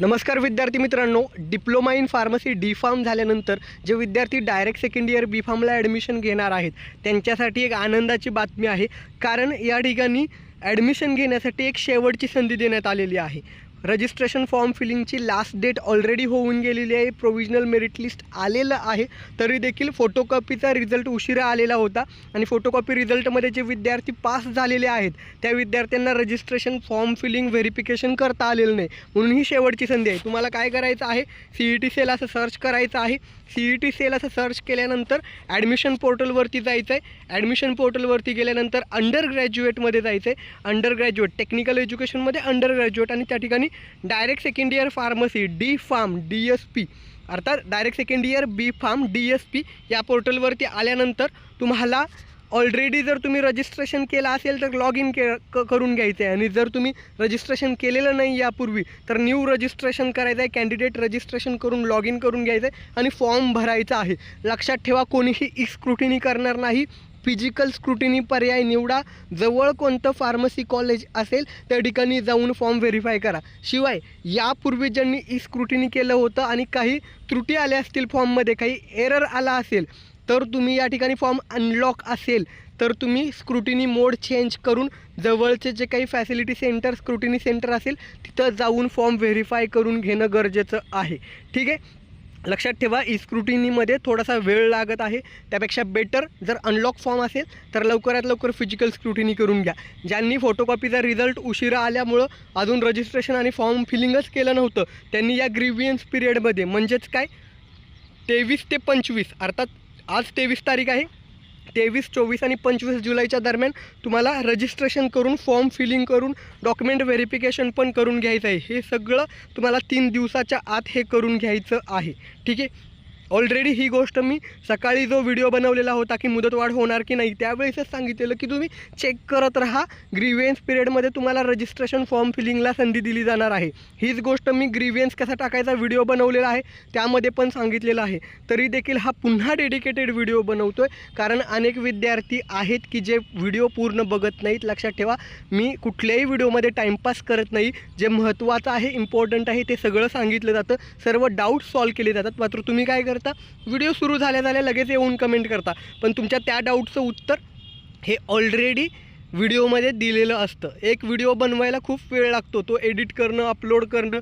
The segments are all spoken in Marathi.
नमस्कार विद्यार्थी मित्रांनो diploma in pharmacy D pharm झाल्यानंतर जे विद्यार्थी डायरेक्ट सेकंड इयर बी फार्मला ॲडमिशन घेणार आहेत त्यांच्यासाठी एक आनंदाची बातमी आहे. कारण या ठिकाणी ॲडमिशन घेण्यासाठी एक शेवटची संधी देण्यात आलेली आहे. रजिस्ट्रेशन फॉर्म फिलिंगची लास्ट डेट ऑलरेडी होऊन गेलेली आहे. प्रोविजनल मेरिट लिस्ट आलेलं आहे. तरी देखील फोटोकॉपीचा रिझल्ट उशिरा आलेला होता. आणि फोटोकॉपी रिझल्टमध्ये जे विद्यार्थी पास झालेले आहेत त्या विद्यार्थ्यांना रजिस्ट्रेशन फॉर्म फिलिंग व्हेरिफिकेशन करता आलेलं नाही. म्हणून ही शेवटची संधी आहे. तुम्हाला काय करायचं आहे? सी ई टी सेल असं सर्च करायचं आहे. सी ई टी सेल असं सर्च केल्यानंतर ॲडमिशन पोर्टलवरती जायचं आहे ॲडमिशन पोर्टलवरती गेल्यानंतर अंडर ग्रॅज्युएटमध्ये जायचं आहे अंडर ग्रॅज्युएट टेक्निकल एज्युकेशनमध्ये अंडर ग्रॅज्युएट आणि त्या ठिकाणी direct second year pharmacy D pharm D S P. अर्थात direct second year B pharm D S P या पोर्टलवरती आल्यानंतर तुम्हाला ऑलरेडी जर तुम्ही रजिस्ट्रेशन केलं असेल तर लॉग इन के क करून घ्यायचं आहे आणि जर तुम्ही रजिस्ट्रेशन केलेलं नाही यापूर्वी तर न्यू रजिस्ट्रेशन करायचं आहे कॅन्डिडेट रजिस्ट्रेशन करून लॉग इन करून घ्यायचं आहे आणि फॉर्म भरायचा आहे. लक्षात ठेवा कोणीही ई स्क्रुटिनी करणार नाही. फिजिकल स्क्रुटिनी पर्याय निवडा. जवळ कोणतं फार्मसी कॉलेज असेल त्या ठिकाणी जाऊन फॉर्म व्हेरीफाय करा. शिवाय यापूर्वी ज्यांनी ई स्क्रुटिनी केलं होतं आणि काही त्रुटी आल्या असतील फॉर्ममध्ये काही एरर आला असेल तर तुम्ही या ठिकाणी फॉर्म अनलॉक असेल तर तुम्ही स्क्रुटिनी मोड चेंज करून जवळचे जे काही फॅसिलिटी सेंटर स्क्रुटिनी सेंटर असेल तिथं जाऊन फॉर्म व्हेरीफाय करून घेणं गरजेचं आहे. ठीक आहे? लक्षात ठेवा ई स्क्रुटिनीमध्ये थोडासा वेळ लागत आहे. त्यापेक्षा बेटर जर अनलॉक फॉर्म असेल तर लवकरात लवकर फिजिकल स्क्रुटिनी करून घ्या. ज्यांनी फोटोकॉपीचा रिझल्ट उशिरा आल्यामुळं अजून रजिस्ट्रेशन आणि फॉर्म फिलिंगच केलं नव्हतं त्यांनी या ग्रीवियन्स पिरियडमध्ये म्हणजेच काय? तेवीस ते पंचवीस अर्थात आज तेवीस तारीख आहे. तेवीस चोवीस आणि पंचवीस जुलैच्या दरम्यान तुम्हाला रजिस्ट्रेशन करून फॉर्म फिलिंग करून डॉक्युमेंट व्हेरिफिकेशन पण करून घ्यायचं आहे. हे सगळं तुम्हाला तीन दिवसाच्या आत हे करून घ्यायचं आहे. ठीक आहे? ऑलरेडी ही गोष्ट मी सकाळी जो व्हिडिओ बनवलेला होता की मुदतवाढ होणार की नाही त्यावेळेसच सांगितलेलं की तुम्ही चेक करत राहा. ग्रीवियन्स पिरियडमध्ये तुम्हाला रजिस्ट्रेशन फॉर्म फिलिंगला संधी दिली जाणार आहे. हीच गोष्ट मी ग्रीवियन्स कसा टाकायचा व्हिडिओ बनवलेला आहे त्यामध्ये पण सांगितलेलं आहे. तरी देखील हा पुन्हा डेडिकेटेड व्हिडिओ बनवतो आहे कारण अनेक विद्यार्थी आहेत की जे व्हिडिओ पूर्ण बघत नाहीत. लक्षात ठेवा मी कुठल्याही व्हिडिओमध्ये टाईमपास करत नाही. जे महत्त्वाचं आहे इम्पॉर्टंट आहे ते सगळं सांगितलं जातं. सर्व डाऊट सॉल्व केले जातात. मात्र तुम्ही काय करता? व्हिडिओ सुरू झाल्या झाल्या लगेच येऊन कमेंट करता. पण तुमच्या त्या डाऊटचं उत्तर हे ऑलरेडी व्हिडिओमध्ये दिलेलं असतं. एक व्हिडिओ बनवायला खूप वेळ लागतो. तो एडिट करणं अपलोड करणं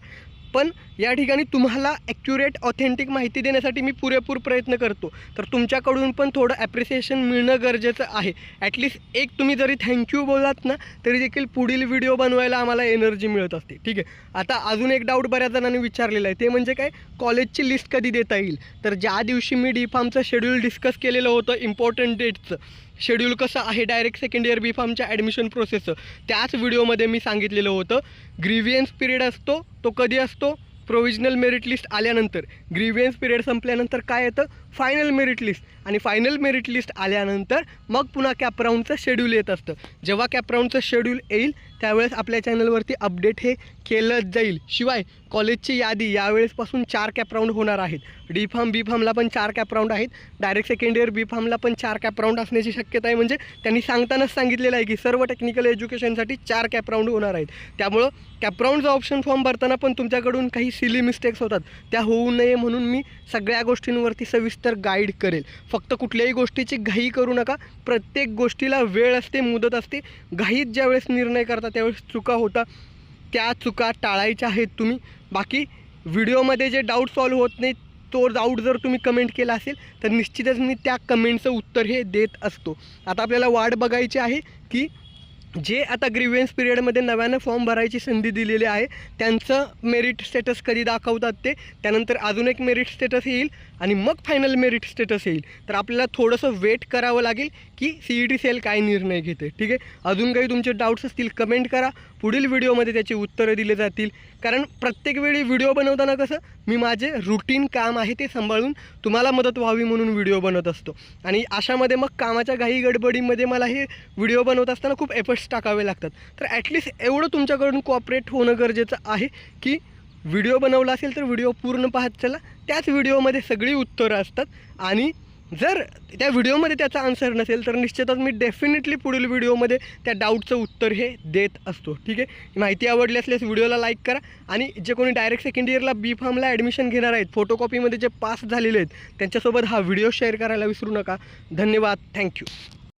पण या ठिकाणी तुम्हाला ॲक्युरेट ऑथेंटिक माहिती देण्यासाठी मी पुरेपूर प्रयत्न करतो. तर तुमच्याकडून पण थोडं ॲप्रिसिएशन मिळणं गरजेचं आहे. ॲटलिस्ट एक तुम्ही जरी थँक्यू बोललात ना तरी देखील पुढील व्हिडिओ बनवायला आम्हाला एनर्जी मिळत असते. ठीक आहे? आता अजून एक डाऊट बऱ्याच जणांनी विचारलेला आहे. ते म्हणजे काय? कॉलेजची लिस्ट कधी देता येईल? तर ज्या दिवशी मी डी फार्मचं शेड्यूल डिस्कस केलेलं होतं इम्पॉर्टंट डेटचं शेड्यूल कसं आहे? डायरेक्ट सेकंड इयर बी फार्मच्या ॲडमिशन प्रोसेसचं त्याच व्हिडिओमध्ये मी सांगितलेलं होतं ग्रीवियन्स पिरियड असतो तो कधी असतो? प्रोविजनल मेरिट लिस्ट आल्यानंतर ग्रीवियन्स पिरियड संपल्यानंतर काय येतं? फायनल मेरिट लिस्ट आणि फायनल मेरिट लिस्ट आल्यानंतर मग पुन्हा कॅपराऊंडचं शेड्यूल येत असतं. जेव्हा कॅपराऊंडचं शेड्यूल येईल त्यावेळेस आपल्या चॅनलवरती अपडेट हे केलंच जाईल. शिवाय कॉलेजची यादी यावेळेसपासून चार कॅपराऊंड होणार आहेत. डी फार्म बी फार्मला पण चार कॅपराऊंड आहेत. डायरेक्ट सेकंड इयर बी फार्मला पण चार कॅपराऊंड असण्याची शक्यता आहे. म्हणजे त्यांनी सांगतानाच सांगितलेलं आहे की सर्व टेक्निकल एज्युकेशनसाठी चार कॅपराऊंड होणार आहेत. त्यामुळं कॅपराऊंडचा ऑप्शन फॉर्म भरताना पण तुमच्याकडून काही सिली मिस्टेक्स होतात. त्या होऊ नये म्हणून मी सगळ्या गोष्टींवरती सविस्तर गाईड करेल. फक्त कुठल्याही गोष्टीची घाई करू नका. प्रत्येक गोष्टीला वेळ असते मुदत असते. घाईत ज्यावेळेस निर्णय करता त्यावेळेस चुका होता त्या चुका टाळायच्या आहेत तुम्ही. बाकी व्हिडिओमध्ये जे डाऊट सॉल्व्ह होत नाही तो डाऊट जर तुम्ही कमेंट केला असेल तर निश्चितच मी त्या कमेंटचं उत्तर हे देत असतो. आता आपल्याला वाट बघायची आहे की जे आता ग्रीवियन्स पिरियडमध्ये नव्यानं फॉर्म भरायची संधी दिलेली आहे त्यांचं मेरिट स्टेटस कधी दाखवतात ते? त्यानंतर अजून एक मेरिट स्टेटस येईल. आणि मग फायनल मेरिट स्टेटस येईल. तर आपल्याला थोडंसं वेट करावं लागेल की सी ई टी सेल काय निर्णय घेते. ठीक आहे? अजून काही तुमचे डाऊट्स असतील कमेंट करा. पुढील व्हिडिओमध्ये त्याची उत्तरं दिले जातील. कारण प्रत्येक वेळी व्हिडिओ बनवताना कसं मी माझे रुटीन काम आहे ते सांभाळून तुम्हाला मदत व्हावी म्हणून व्हिडिओ बनवत असतो. आणि अशामध्ये मग कामाच्या घाई गडबडीमध्ये मला हे व्हिडिओ बनवत असताना खूप एफर्ट्स टाकावे लागतात. तर ॲटलिस्ट एवढं तुमच्याकडून कॉपरेट होणं गरजेचं आहे की व्हिडिओ बनवला असेल तर व्हिडिओ पूर्ण पाहत चला. त्याच व्हिडिओमध्ये सगळी उत्तरं असतात. आणि जर त्या व्हिडिओमध्ये त्याचा आन्सर नसेल तर निश्चितच मी डेफिनेटली पुढील व्हिडिओमध्ये त्या डाऊटचं उत्तर हे देत असतो. ठीक आहे? माहिती आवडली असल्यास व्हिडिओला लाईक करा. आणि जे कोणी डायरेक्ट सेकंड इयरला बी फार्मला ॲडमिशन घेणार आहेत फोटोकॉपीमध्ये जे पास झालेले आहेत त्यांच्यासोबत हा व्हिडिओ शेअर करायला विसरू नका. धन्यवाद. थँक्यू